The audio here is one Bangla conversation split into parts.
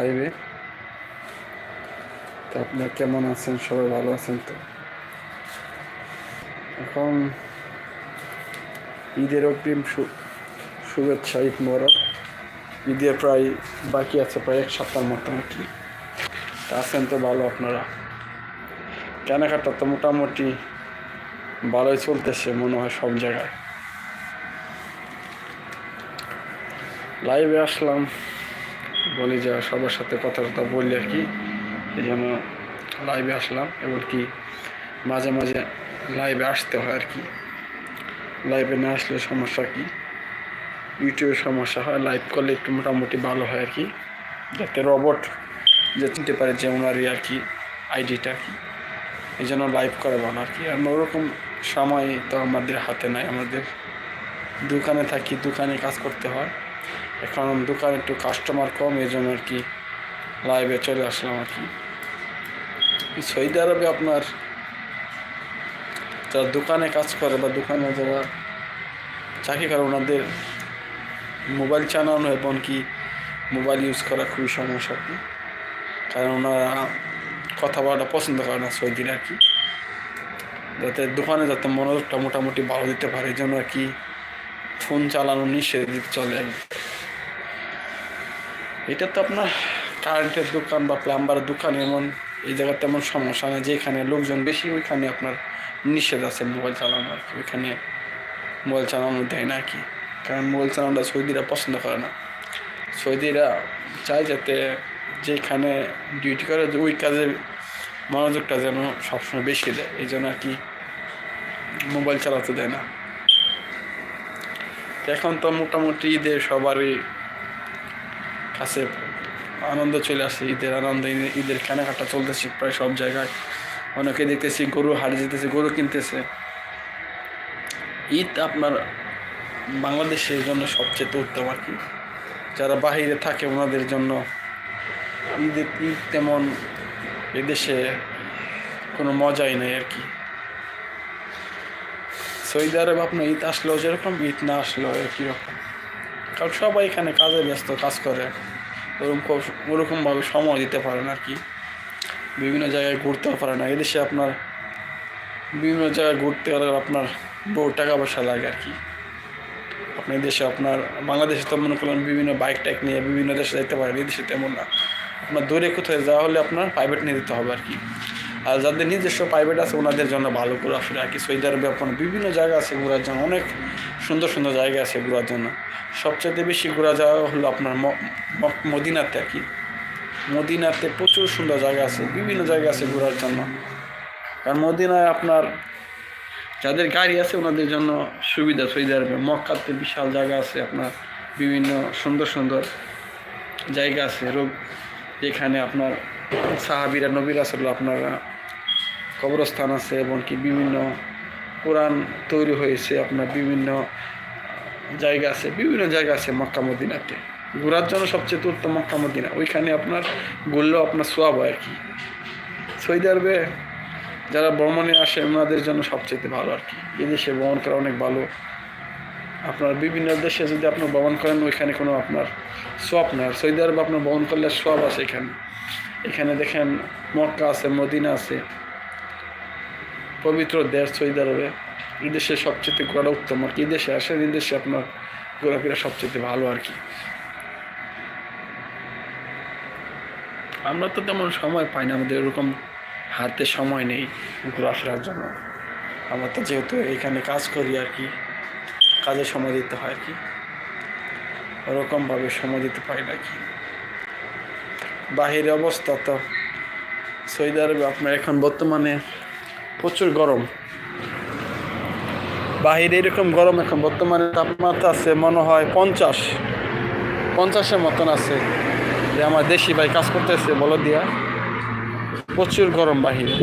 লাইভে। তো আপনার কেমন আছেন? সবাই ভালো আছেন তো? এখন ঈদের অগ্রিম শুভেচ্ছা, ঈদ মোবারক। ঈদের প্রায় বাকি আছে, প্রায় এক সপ্তাহ মতো আর কি তা আছেন তো ভালো আপনারা। কেনাকাটা তো মোটামুটি ভালোই চলতেছে, মনে হয় সব জায়গায়। লাইভে আসলাম। বলি যে সবার সাথে কথা কথা বলি আর কি, এই জন্য লাইভে আসলাম। এবং কি মাঝে মাঝে লাইভে আসতে হয় আর কি। লাইভে না আসলে সমস্যা কি? ইউটিউবে সমস্যা হয় লাইভ করলে একটু মোটামুটি ভালো হয় আর কি। যাতে রবট যে চিনতে পারে যে ওনারই আর কি আইডিটা আর কি। এই জন্য লাইভ করে ভালো আর কি। আর ওরকম সময় তো আমাদের হাতে নাই। আমাদের দোকানে থাকি, দোকানে কাজ করতে হয়। এখন দোকানে একটু কাস্টমার কম, এই জন্য আর কি লাইভে চলে আসলাম আর কি। সৌদি আরবে আপনার যারা দোকানে কাজ করে বা দোকানে যারা চাকরি করে, ওনাদের মোবাইল চালানো এবং কি মোবাইল ইউজ করা খুবই সমস্যা আর কি। কারণ ওনারা কথা বলাটা পছন্দ করে না সৌদির আর কি। যাতে দোকানে যাতে মনোযোগটা মোটামুটি ভালো দিতে পারে, এই জন্য আর কি ফোন চালানো নিষেধ চলে আর কি। এটা তো আপনার কারেন্টের দোকান বা প্লাম্বারের দোকান এমন, এই জায়গায় তেমন সমস্যা না যেখানে লোকজন বেশি, ওইখানে আপনার নিষেধ আছে মোবাইল চালানো আর কি, ওইখানে মোবাইল চালানো দেয় না আর কি। কারণ মোবাইল চালানোটা সৌদিরা পছন্দ করে না। সৌদিরা চায় যাতে যেখানে ডিউটি করে ওই কাজে মনোযোগটা যেন সবসময় বেশি দেয়, এই জন্য আর কি মোবাইল চালাতে দেয় না। এখন তো মোটামুটি ঈদে সবারই কাছে আনন্দ চলে আসছে ঈদের আনন্দ, ঈদের- কেনাকাটা চলতেছে প্রায় সব জায়গায়। অনেকে দেখতেছি গরু হাট যেতেছে, গরু কিনতেছে। ঈদ আপনার বাংলাদেশের জন্য সবচেয়ে উত্তম আর কি। যারা বাহিরে থাকে ওনাদের জন্য ঈদের ঈদ তেমন এদেশে কোনো মজাই নেই আর কি। সৌদি আরব আপনার ঈদ আসলেও যেরকম, ঈদ না আসলেও একই রকম। কারণ সবাই এখানে কাজে ব্যস্ত, কাজ করে। ওরকম ওরকমভাবে সময় দিতে পারে না আর কি। বিভিন্ন জায়গায় ঘুরতেও পারে না। এদেশে আপনার বিভিন্ন জায়গায় ঘুরতে গেলে আপনার বহু টাকা পয়সা লাগে আর কি। আপনি দেশে আপনার বাংলাদেশে তো মনে করলেন বিভিন্ন বাইক টাইক নিয়ে বিভিন্ন দেশে যেতে পারেন এদেশে তেমন না। আপনার দূরে কোথায় যাওয়া হলে আপনার প্রাইভেট নিয়ে দিতে হবে আর কি। আর যাদের নিজস্ব প্রাইভেট আছে, ওনাদের জন্য ভালো করে আসলে আর কি সৌদি আরবে আপনার বিভিন্ন জায়গা আছে ঘোরার জন্য। অনেক সুন্দর সুন্দর জায়গা আছে ঘোরার জন্য। সবচেয়ে বেশি ঘোরা যাওয়া হলো আপনার মদিনাতে আর কি। মদিনাতে প্রচুর সুন্দর জায়গা আছে, বিভিন্ন জায়গা আছে ঘোরার জন্য। কারণ মদিনায় আপনার যাদের গাড়ি আছে ওনাদের জন্য সুবিধা সুবিধা আরবে মক্কাতে বিশাল জায়গা আছে আপনার, বিভিন্ন সুন্দর সুন্দর জায়গা আছে। রোগ, যেখানে আপনার সাহাবিরা, নবীর আসলে আপনারা কবরস্থান আছে এবং কি বিভিন্ন কোরআন তৈরি হয়েছে আপনার বিভিন্ন জায়গা আছে, বিভিন্ন জায়গা আছে মক্কা মদিনাতে। ঘোরার জন্য সবচেয়ে উত্তম মক্কা মদিনা। ওইখানে আপনার ঘুরলেও আপনার সোয়াব হয় আর কি। সৌদি আরবে যারা ভ্রমণে আসে, ওনাদের জন্য সবচেয়ে ভালো আর কি। এই দেশে ভ্রমণ করা অনেক ভালো। আপনার বিভিন্ন দেশে যদি আপনি ভ্রমণ করেন, ওইখানে কোনো আপনার সোয়াব নেই। আর সৌদি আরবে আপনার ভ্রমণ করলে সোয়াব আছে এখানে। এখানে দেখেন মক্কা আছে, মদিনা আছে। পবিত্র দেশ সৌদি আরবে, এই দেশে সবচেয়ে ঘোরা উত্তম। আর কি দেশে? আসেন এই দেশে আপনার ঘোরাফেরা সবচেয়ে ভালো আর কি। আমরা তো তেমন সময় পাই না, আমাদের ওরকম হাতে সময় নেই ঘোরাফেরার জন্য। আমরা তো যেহেতু এখানে কাজ করি আর কি, কাজে সময় দিতে হয় আর কি। ওরকমভাবে সময় দিতে পারি না কি। বাহিরে অবস্থা তো সৌদি আরবে আপনার এখন বর্তমানে প্রচুর গরম। বাহিরে এরকম গরম এখন, বর্তমানে তাপমাত্রা আছে মনে হয় পঞ্চাশ। পঞ্চাশের মতন আছে। যে আমার দেশি ভাই কাজ করতেছে বলো দিয়া প্রচুর গরম বাহিরে।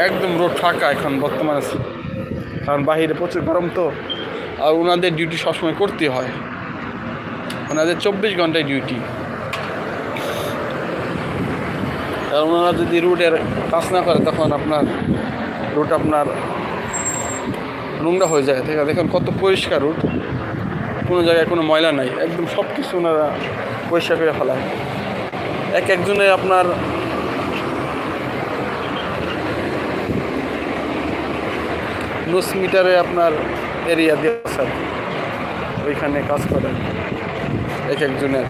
একদম রোড ফাঁকা এখন বর্তমানে। কারণ বাহিরে প্রচুর গরম তো। আর ওনাদের ডিউটি সবসময় করতে হয়। ওনাদের চব্বিশ ঘন্টায় ডিউটি আর ওনারা যদি রুটের কাজ না করে, তখন আপনার রুট আপনার নোংরা হয়ে যায়। ঠিক আছে দেখুন কত পরিষ্কার রুট। কোনো জায়গায় কোনো ময়লা নাই। একদম সব কিছু ওনারা পরিষ্কার করে ফেলায়। এক একজনের আপনার দশ মিটারে আপনার এরিয়া আছে। ওইখানে কাজ করে এক একজনের।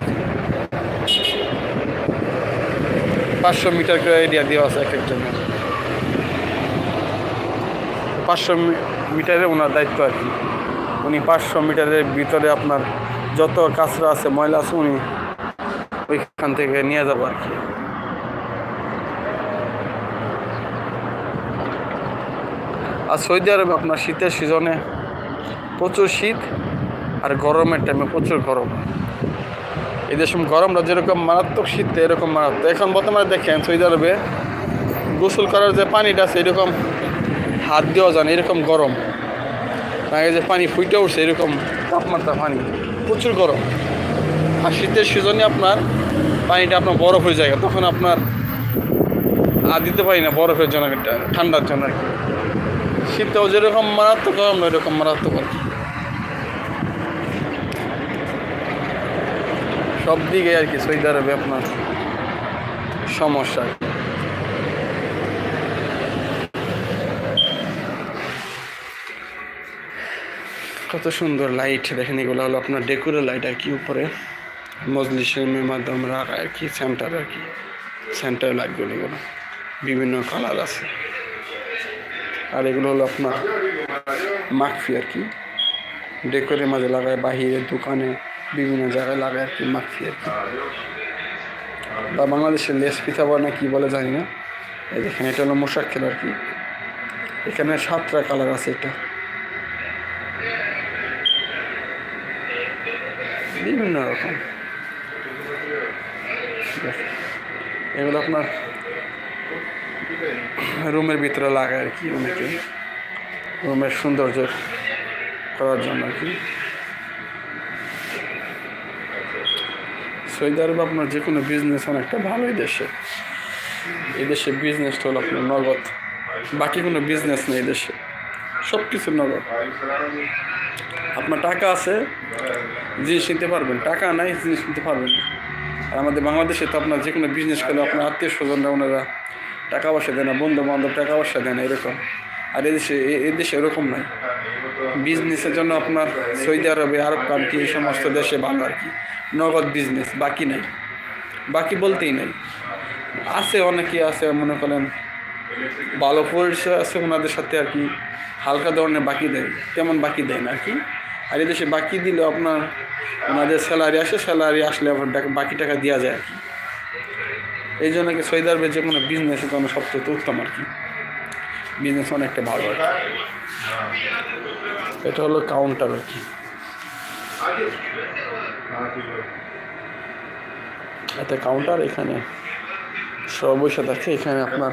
পাঁচশো মিটার করে এরিয়া দেওয়া আছে এক একজনের পাঁচশো মিটারে ওনার দায়িত্ব আর কি। উনি পাঁচশো মিটারের ভিতরে আপনার যত কাঁচরা আছে, ময়লা আছে, উনি ওইখান থেকে নিয়ে যাব আর কি। আর সৌদি আরবে আপনার শীতের সিজনে প্রচুর শীত আর গরমের টাইমে প্রচুর গরম। এদের সময় গরমটা যেরকম মারাত্মক শীত এরকম মারাত্মক। এখন বর্তমানে দেখেন সৌদি আরবে গোসল করার যে পানিটা আছে, এরকম হাত দেওয়া যায় না, এরকম গরম। আগে যে পানি ফুটে উঠছে, এরকম তাপমাত্রা পানি, প্রচুর গরম। আর শীতের সিজনে আপনার পানিটা আপনার বরফ হয়ে যায়, তখন আপনার আর দিতে পারি না বরফের জন্য ঠান্ডার জন্য, আর কি। শীতেও যেরকম মারাত্মক গরম এরকম মারাত্মক আর কি সব দিকে আর কি সৌদি আরবে আপনার সমস্যা। কত সুন্দর লাইট দেখেন এগুলো হলো আপনার ডেকোরের লাইট আর কি উপরে। মজলিসের মাধ্যমে রাখা আর কি সেন্টার আর কি সেন্টার লাইটগুলো এগুলো। বিভিন্ন কালার আছে। আর এগুলো হলো আপনার মাকফি আর কি। ডেকোরের মাঝে লাগায়, বাহিরে, দোকানে। বিভিন্ন জায়গায় লাগে আর কি মাকফি আর কি। বা বাংলাদেশের লেস পিঠা বলে না কি বলে জানি না। এই দেখেন এটা হলো মোশাক্কেল আর কি। এখানে সাতটা কালার আছে এটা। বিভিন্ন রকম। এগুলো আপনার রুমের ভিতরে লাগে আর কি অনেকে। রুমের সৌন্দর্য করার জন্য আর কি। সৌদি আরব আপনার যে কোনো বিজনেস অনেকটা ভালোই দেশে। এই দেশে বিজনেসটা হলো আপনার নগদ। বাকি কোনো বিজনেস নেই দেশে। সব কিছু নগদ। আপনার টাকা আছে, জিনিস নিতে পারবেন। টাকা নাই, জিনিস নিতে পারবেন আর আমাদের বাংলাদেশে তো আপনার যে কোনো বিজনেস করলে আপনার আত্মীয় স্বজনরা, ওনারা টাকা পয়সা দেয় না বন্ধু বান্ধব টাকা পয়সা দেয় না, এরকম। আর এদেশে এদেশে এরকম নাই। বিজনেসের জন্য আপনার সৌদি আরবে, আরব কান্ট্রি এই সমস্ত দেশে ভালো আর কি। নগদ বিজনেস বাকি নাই। বাকি বলতেই নাই। আছে অনেকে আছে, মনে করেন, ভালো পরিচয় আছে ওনাদের সাথে আর কি, হালকা ধরনের বাকি দেয়, তেমন বাকি দেয় না আর কি। আর এদেশে বাকি দিলে আপনার, ওনাদের স্যালারি আসে স্যালারি আসলে আবার বাকি- টাকা দেওয়া যায় আর কি। এই জন্য কি সৌদি আরবের যে কোনো বিজনেসের জন্য সবচেয়ে উত্তম আর কি। বিজনেস অনেকটা ভালো আর এটা হলো কাউন্টার আর কি। এটা কাউন্টার এখানে। সব বসে থাকে, এখানে আপনার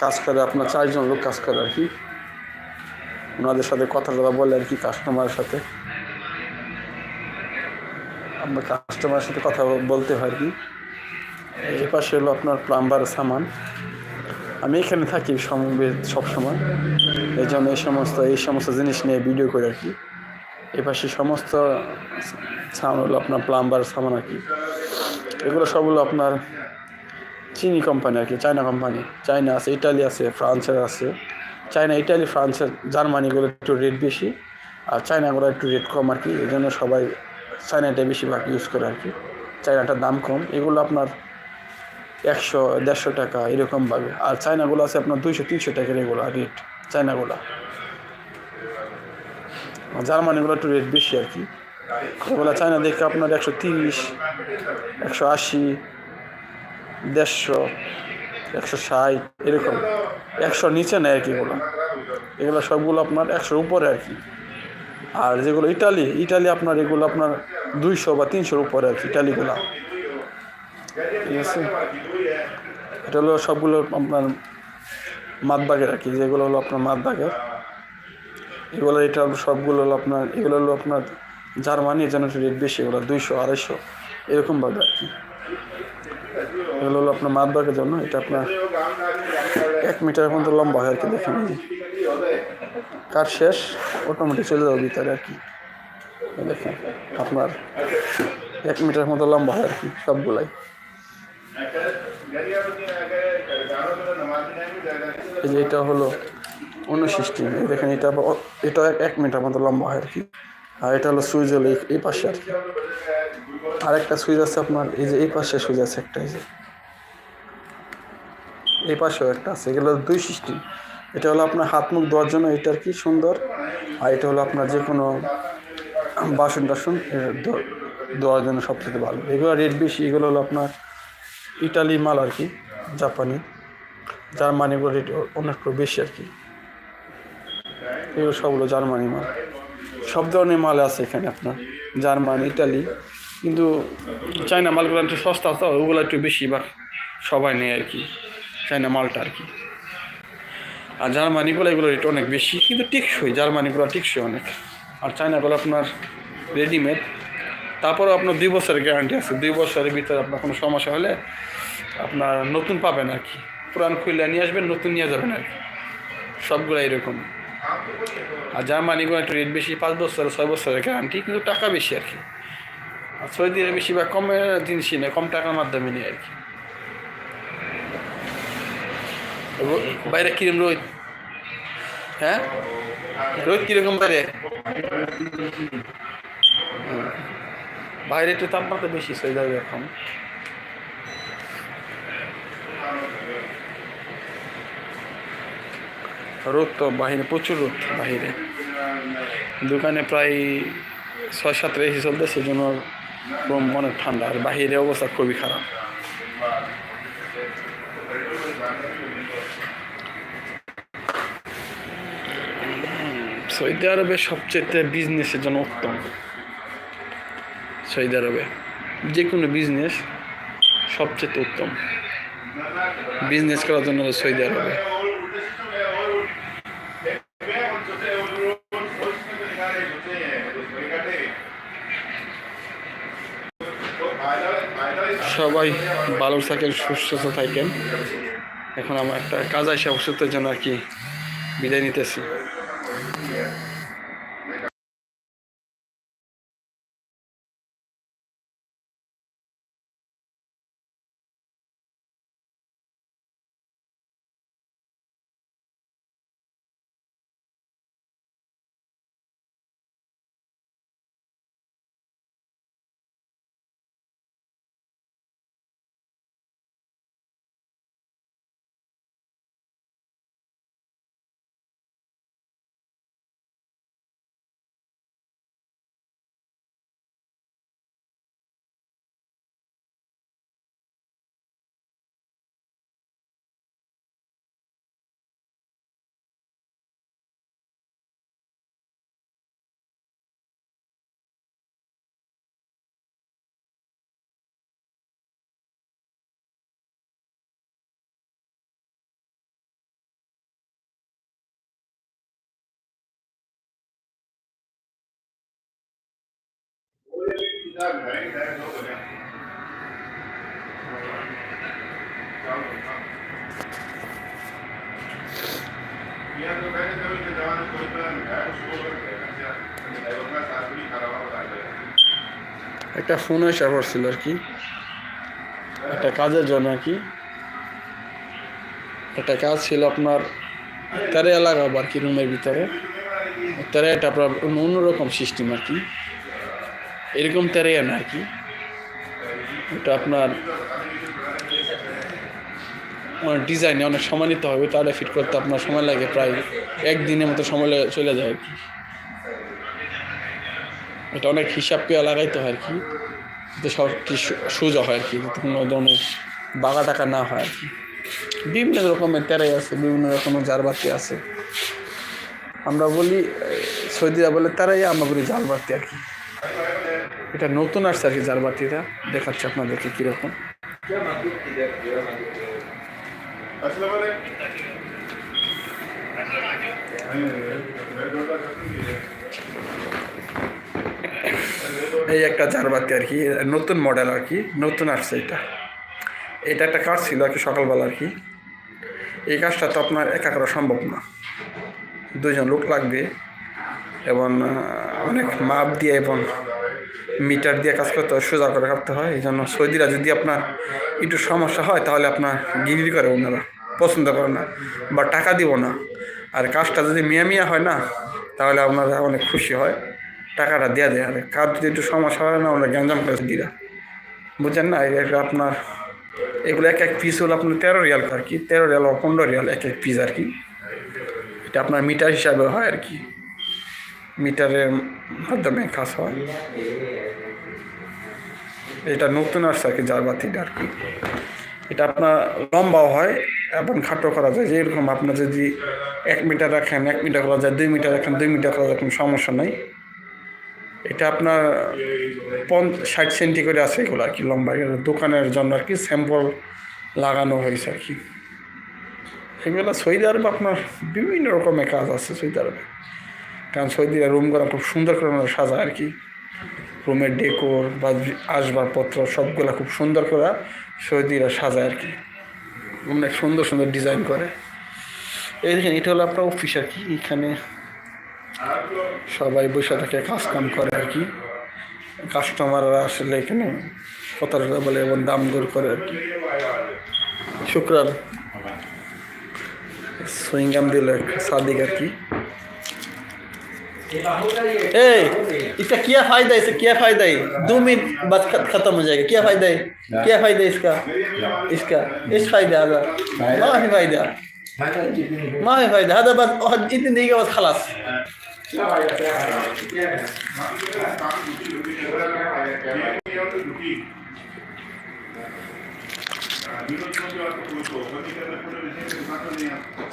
কাজ করে, আপনার চারজন লোক কাজ করে আর কি ওনাদের সাথে কথা কথা বলে আর কি কাস্টমারের সাথে। আপনার কাস্টমারের সাথে কথা বলতে হয় আর কি এই পাশে হলো আপনার প্লাম্বারের সামান। আমি এখানে থাকি সমবে- সবসময়। এই জন্য এই সমস্ত এই সমস্ত জিনিস নিয়ে ভিডিও করে আর কি এ পাশে সমস্ত সামান হলো আপনার প্লাম্বার সামান আর কি। এগুলো সব হলো আপনার চিনি কোম্পানি আর কি, চায়না কোম্পানি চায়না আছে, ইটালি আছে, ফ্রান্সের আছে। চায়না, ইটালি, ফ্রান্সের জার্মানিগুলো একটু রেট বেশি আর চায়নাগুলো একটু রেট কম আর কি। এই জন্য সবাই চায়নাটাই বেশিরভাগ ইউজ করে আর কি। চায়নাটার দাম কম। এগুলো আপনার একশো, দেড়শো টাকা এরকমভাবে। আর চায়নাগুলো আছে আপনার দুইশো, তিনশো টাকার এগুলো রেট চায়নাগুলো। জার্মানিগুলো একটু রেট বেশি আর কি। এগুলো চায়না দেখে আপনার একশো তিরিশ, একশো আশি, দেড়শো, একশো ষাট, এরকম। একশোর নিচে নেয় আর কি এগুলো। এগুলো সবগুলো আপনার একশোর উপরে আর কি। আর যেগুলো ইটালি ইটালি আপনার এগুলো আপনার দুইশো বা তিনশোর উপরে আর কি ইটালিগুলো। ঠিক আছে? এটা হলো সবগুলো আপনার মাদবাগের আর কি, যেগুলো হলো আপনার মাদবাগের। এগুলো এটা সবগুলো হলো আপনার, এগুলো হলো আপনার জার্মানি যেন রেট বেশি এগুলো দুইশো, আড়াইশো এরকমভাবে আর কি। এগুলো হলো আপনার মাদবাগের জন্য, এটা আপনার এক মিটার পর্যন্ত লম্বা হয় আর কি দেখেন কাজ শেষ অটোমেটিক চলে যাবে ভিতরে আর কি। দেখেন, আপনার এক মিটার মতো লম্বা হয় আর কি সবগুলাই। এই যে এটা হলো অন্য সিস্টেম দেখেন এটা এটা এক- মিটার মতো লম্বা হয় আর কি। আর এটা হলো সুইচ হলো এই- পাশে আর কি। আর একটা সুইচ আছে আপনার, এই যে এই পাশে সুইচ আছে একটা, এই যে। এই পাশেও একটা আছে, এগুলো দুই সিস্টেম এটা হলো আপনার হাত মুখ ধোয়ার জন্য এটা আর কি সুন্দর। আর এটা হলো আপনার যে কোনো বাসন টাসন ধোয়ার জন্য সবথেকে ভালো। এগুলো রেট বেশি, এগুলো হলো আপনার ইটালি মাল আর কি, জাপানি। জার্মানিগুলো রেট অনেক বেশি আর কি। এগুলো সবগুলো জার্মানি মাল। সব ধরনের মাল আছে এখানে আপনার। জার্মান ইটালি কিন্তু চায়না মালগুলো একটু সস্তা, তো ওগুলো একটু বেশি বা সবাই নেয় আর কি। চায়না মালটা আর কি। আর জার্মানিগুলো এগুলো রেট অনেক বেশি, কিন্তু টিকসই। জার্মানিগুলো টিকসই অনেক। আর চায়নাগুলো আপনার রেডিমেড তারপরেও আপনার দুই বছরের গ্যারান্টি আছে। দুই বছরের ভিতরে আপনার কোনো সমস্যা হলে আপনার নতুন পাবেন আর কি। পুরান খুললে নিয়ে আসবেন, নতুন নিয়ে যাবেন আর কি। সবগুলো এরকম। আর জার্মানিগুলো একটু রেট বেশি, পাঁচ বছর, ছয় বছরের গ্যারান্টি কিন্তু টাকা বেশি আর কি। আর সৌদি আরবে বেশিরভাগ কম জিনিসই নেই কম টাকার মাধ্যমে নেই আর কি। বাইরে কিরম রোদ? হ্যাঁ? রোদ কীরকম বাইরে? বাইরে একটু তাপমাত্রা বেশি, সৌদি এখন রোদ তো বাহিরে, প্রচুর রোদ বাহিরে। দোকানে প্রায় ছয় সাত এসি চলতে সেজন্য রুম অনেক ঠান্ডা, আর বাহিরে অবস্থা খুবই খারাপ। সৌদি আরবে সবচেয়ে বিজনেসের জন্য উত্তম। সৌদি আরবে যে কোনো বিজনেস সবচেয়ে উত্তম। বিজনেস করার জন্য সৌদি আরবে। সবাই ভালো থাকেন সুস্থ থাকেন। এখন আমার একটা কাজ আসে অবশ্যই জন্য আর কি বিদায় নিতেছি। একটা ফোন এসে পড়ছিল আর কি। একটা কাজের জন্য আর কি। একটা কাজ ছিল আপনার তেরে লাগাবো আর কি রুমের ভিতরে। তেরেটা আপনার অন্য- অন্যরকম সিস্টেম আর কি। এরকম তেরে না আর কি। এটা আপনার ডিজাইনে অনেক সময় নিতে হবে, তাহলে ফিট করতে আপনার সময় লাগে প্রায় একদিনের মতো সময় চলে যায় আর কি। এটা অনেক হিসাব করে লাগাইতে হয় আর কি, যাতে সব সোজা হয় আর কি কোনো ধরনের বাগা টাকা না হয় আর কি। বিভিন্ন রকমের তেরাই আছে, বিভিন্ন রকমের জারবাতি আছে। আমরা বলি সৌদিরা বলে তারাই আমরা বলি জালবাতি আর কি। এটা নতুন আসছে আর কি জালবাতিটা দেখাচ্ছে আপনাদেরকে কীরকম। এই একটা জারবাতি আর কি নতুন মডেল আর কি নতুন আসছে এটা। এটা একটা কাজ ছিল আর কি সকালবেলা আর কি। এই কাজটা তো আপনার একা করা সম্ভব না। দুজন লোক লাগবে এবং অনেক মাপ দিয়ে এবং মিটার দিয়ে কাজ করতে হয়, সোজা করে কাটতে হয় এই জন্য সৌদিরা যদি আপনার একটু সমস্যা হয়, তাহলে আপনার গিরি করে ওনারা, পছন্দ করে না, বা টাকা দিব না। আর কাজটা যদি মিয়া মিয়া হয় না, তাহলে আপনারা অনেক খুশি হয়, টাকাটা দেওয়া দেয়। আর কাজ যদি একটু সমস্যা হয় না ওনারা গ্যাঞ্জাম করে দিরা বুঝছেন না? এটা আপনার, এগুলো এক এক পিস হলো আপনার তেরো রিয়াল আর কি, তেরো রিয়াল বা পনেরো রিয়াল এক এক পিস আর কি। এটা আপনার মিটার হিসাবে হয় আর কি। মিটারের মাধ্যমে কাজ হয়। এটা নতুন আসছে আর কি জারবাতিটা আর কি। এটা আপনার লম্বাও হয় এবং খাটো করা যায়। যেরকম আপনার যদি এক মিটার রাখেন, এক মিটার করা যায়, দুই মিটার রাখেন, দুই মিটার করা যায়, কোনো সমস্যা নেই। এটা আপনার পঞ্চ ষাট সেন্টি করে আছে এগুলো আর কি লম্বা। দোকানের জন্য আর কি স্যাম্পল লাগানো হয়েছে আর কি। এগুলো সৌদি আরবে আপনার বিভিন্ন রকমের কাজ আছে সৌদি আরবে কারণ সৌদি রুম করা খুব সুন্দর করে ওনারা সাজায় আর কি। রুমের ডেকোর বা আসবাবপত্র সবগুলো খুব সুন্দর করে সৌদিরা সাজায় আর কি। অনেক সুন্দর সুন্দর ডিজাইন করে। এই দেখেন, এটা হলো আপনার অফিস আর কি। এখানে সবাই বসে থাকে কাজ কাম করে আর কি। কাস্টমাররা আসলে এখানে কথা টথা বলে এবং দাম দর করে আর কি। শুক্রান, সুইংগাম দিল সাদিক আর কি। ए इसका क्या फ़ायदा इसका क्या फ़ायदा है? दो मिनट बस खत्म हो जाएगा। क्या फ़ायदा है? क्या? फ़ायदा इसका? इसका? इस फ़ायदा माँ है फ़ायदा। माँ है फ़ायदा। हजा बस और इतनी देगा बस खलास।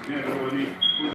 विरोध